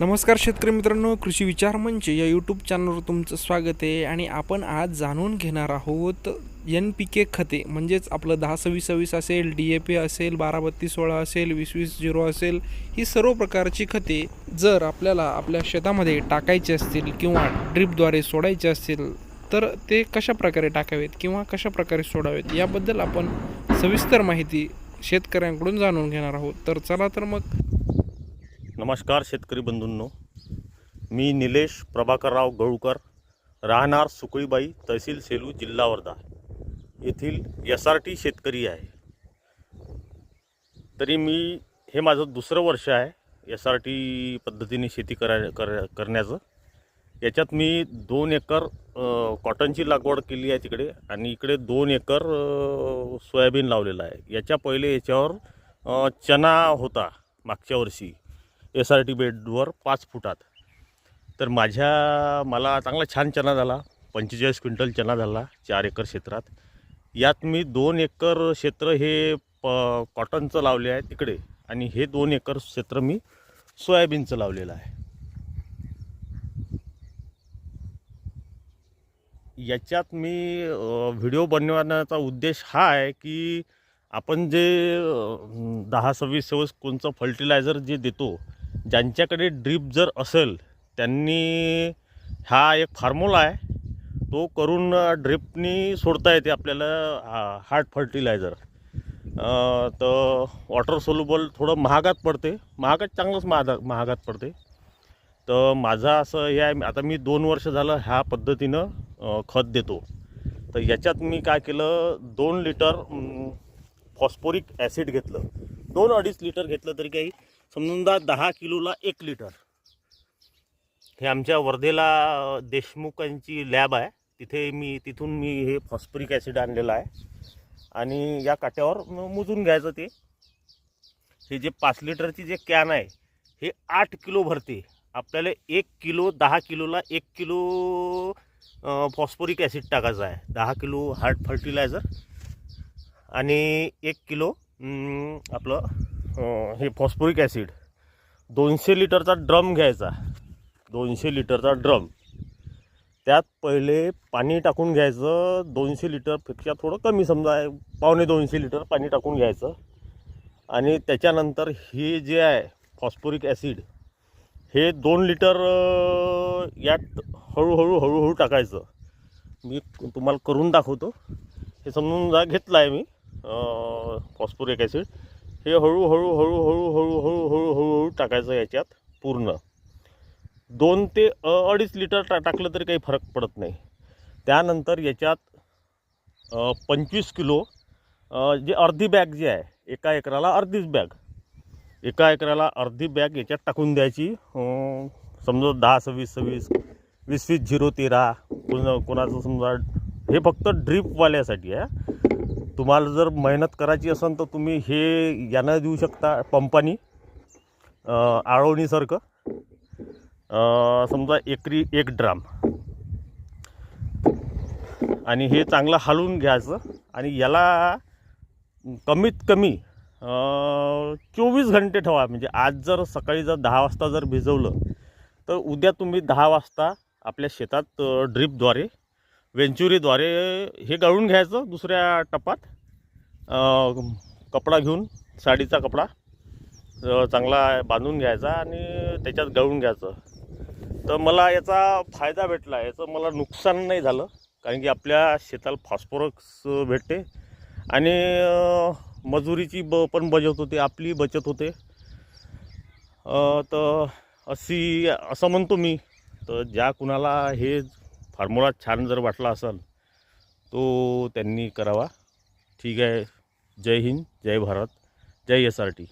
नमस्कार शेतकरी मित्रांनो कृषी विचार मंच या यूट्यूब चॅनलवर तुमचं स्वागत आहे आणि आपण आज जाणून घेणार आहोत एन पी के खते म्हणजेच आपलं दहा सव्वीस सव्वीस असेल डी ए पी असेल बारा बत्तीस सोळा असेल वीस वीस झिरो असेल ही सर्व प्रकारची खते जर आपल्याला आपल्या शेतामध्ये टाकायची असतील किंवा ड्रिपद्वारे सोडायचे असतील तर ते कशा प्रकारे टाकावेत किंवा कशा प्रकारे सोडावेत याबद्दल आपण सविस्तर माहिती शेतकऱ्यांकडून जाणून घेणार आहोत. तर चला तर मग नमस्कार शेतकरी बंधूंनो. मी निलेश प्रभाकरराव गळूकर राहणार सुकळीबाई तहसील सेलू जिल्हा वर्धा. येथील एस आर टी शेतकरी आहे. तरी मी हे माझं दुसरं वर्ष आहे एस आर टी पद्धतीने शेती करा कर करण्याचं. याच्यात मी दोन एकर कॉटनची लागवड केली आहे तिकडे आणि इकडे दोन एकर सोयाबीन लावलेलं आहे. याच्या पहिले याच्यावर चना होता मागच्या वर्षी. एस आर टी बेडवर पाच फुटात. तर माझ्या मला चांगला छान चना झाला. पंचेचाळीस क्विंटल चना झाला चार एकर क्षेत्रात. यात मी दोन एकर क्षेत्र हे प कॉटनचं लावले आहे तिकडे आणि हे दोन एकर क्षेत्र मी सोयाबीनचं लावलेलं आहे. याच्यात मी व्हिडिओ बनवण्याचा उद्देश हा आहे की आपण जे दहा सव्वीस सव्वीस कोणचं फर्टिलायझर जे देतो ज्यांच्याकडे ड्रीप जर असेल त्यांनी हा एक फॉर्म्युला आहे. तो करून ड्रिपनी सोडता येते आपल्याला हा- हार्ट फर्टिलायझर तर वॉटर सोल्युबल थोडं महागात पडते. महागात चांगलंच महागा महागात पडते. तर माझा असं हे आहे आता मी दोन वर्ष झालं ह्या पद्धतीनं खत देतो. तर याच्यात मी काय केलं दोन लिटर फॉस्फोरिक ॲसिड घेतलं. दोन अडीच लिटर घेतलं तरी काही समजून जा दहा किलोला एक लिटर. हे आमच्या वर्धेला देशमुखांची लॅब आहे. तिथे मी तिथून मी हे फॉस्फरिक ॲसिड आणलेलं आहे. आणि या काट्यावर मोजून घ्यायचं ते. हे जे पाच लिटरची जे कॅन आहे हे आठ किलो भरते. आपल्याला एक किलो दहा किलोला एक किलो फॉस्फोरिक ॲसिड टाकायचं आहे. दहा किलो हार्ट फर्टिलायझर आणि एक किलो आपलं हे फॉस्फोरिक ॲसिड. दोनशे लिटरचा ड्रम घ्यायचा. दोनशे लिटरचा ड्रम. त्यात पहिले पाणी टाकून घ्यायचं. दोनशे लिटरपेक्षा थोडं कमी समजा पावणे दोनशे लिटर पाणी टाकून घ्यायचं. आणि त्याच्यानंतर हे जे आहे फॉस्फोरिक ॲसिड हे दोन लिटर यात हळूहळू हळूहळू टाकायचं. मी तुम्हाला करून दाखवतो. हे समजून जा घेतलं आहे मी फॉस्फोरिक ॲसिड. हे हळूहळू हळूहळू हळूहळू हळूहळू हळू टाकायचं याच्यात पूर्ण. दोन ते अडीच लिटर टा टाकलं तरी काही फरक पडत नाही. त्यानंतर याच्यात पंचवीस किलो जे अर्धी बॅग जी आहे एका एकराला अर्धीच बॅग. एका एकराला अर्धी बॅग याच्यात टाकून द्यायची. समजा दहा सव्वीस सव्वीस वीस वीस झिरो तेरा कोण कोणाचं समजा हे फक्त ड्रीपवाल्यासाठी आहे. तुम्हाला जर मेहनत करायची असेल तर तुम्ही हे यानं देऊ शकता पंपानी आळवणीसारखं. समजा एकरी एक ड्राम. आणि हे चांगलं हलवून घ्यायचं आणि याला कमीत कमी चोवीस घंटे ठेवा. म्हणजे आज जर सकाळी जर दहा वाजता जर भिजवलं तर उद्या तुम्ही दहा वाजता आपल्या शेतात ड्रीपद्वारे वेंचुरीद्वारे हे गाळून घ्यायचं दुसऱ्या टपात. कपडा घेऊन साडीचा कपडा चांगला बांधून घ्यायचा आणि त्याच्यात गाळून घ्यायचं. तर मला याचा फायदा भेटला. याचं मला नुकसान नाही झालं. कारण की आपल्या शेताला फॉस्फरस भेटते. आणि मजुरीची ब पण बचत होते. आपली बचत होते. तर अशी असं म्हणतो मी. तर ज्या कुणाला हे फॉर्म्युला छान जर वाटला असेल तो त्यांनी करावा. ठीक आहे. जय हिंद जय भारत जय एस आर टी.